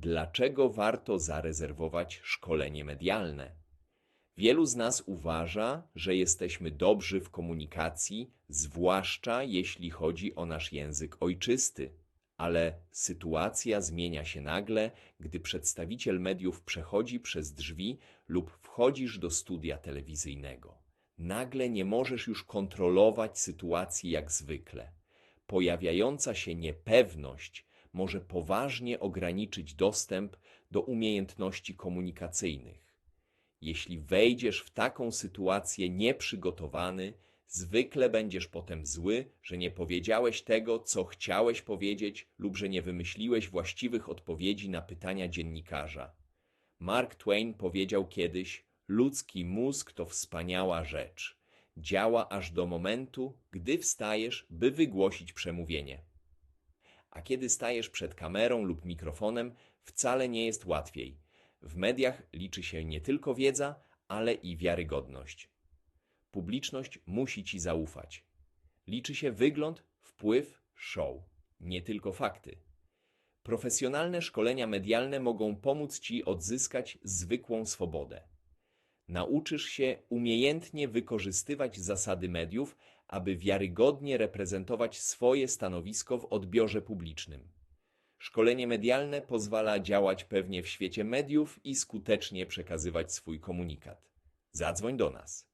Dlaczego warto zarezerwować szkolenie medialne? Wielu z nas uważa, że jesteśmy dobrzy w komunikacji, zwłaszcza jeśli chodzi o nasz język ojczysty. Ale sytuacja zmienia się nagle, gdy przedstawiciel mediów przechodzi przez drzwi lub wchodzisz do studia telewizyjnego. Nagle nie możesz już kontrolować sytuacji jak zwykle. Pojawiająca się niepewność może poważnie ograniczyć dostęp do umiejętności komunikacyjnych. Jeśli wejdziesz w taką sytuację nieprzygotowany, zwykle będziesz potem zły, że nie powiedziałeś tego, co chciałeś powiedzieć, lub że nie wymyśliłeś właściwych odpowiedzi na pytania dziennikarza. Mark Twain powiedział kiedyś: Ludzki mózg to wspaniała rzecz. Działa aż do momentu, gdy wstajesz, by wygłosić przemówienie. A kiedy stajesz przed kamerą lub mikrofonem, wcale nie jest łatwiej. W mediach liczy się nie tylko wiedza, ale i wiarygodność. Publiczność musi ci zaufać. Liczy się wygląd, wpływ, show, nie tylko fakty. Profesjonalne szkolenia medialne mogą pomóc ci odzyskać zwykłą swobodę. Nauczysz się umiejętnie wykorzystywać zasady mediów, aby wiarygodnie reprezentować swoje stanowisko w odbiorze publicznym. Szkolenie medialne pozwala działać pewnie w świecie mediów i skutecznie przekazywać swój komunikat. Zadzwoń do nas.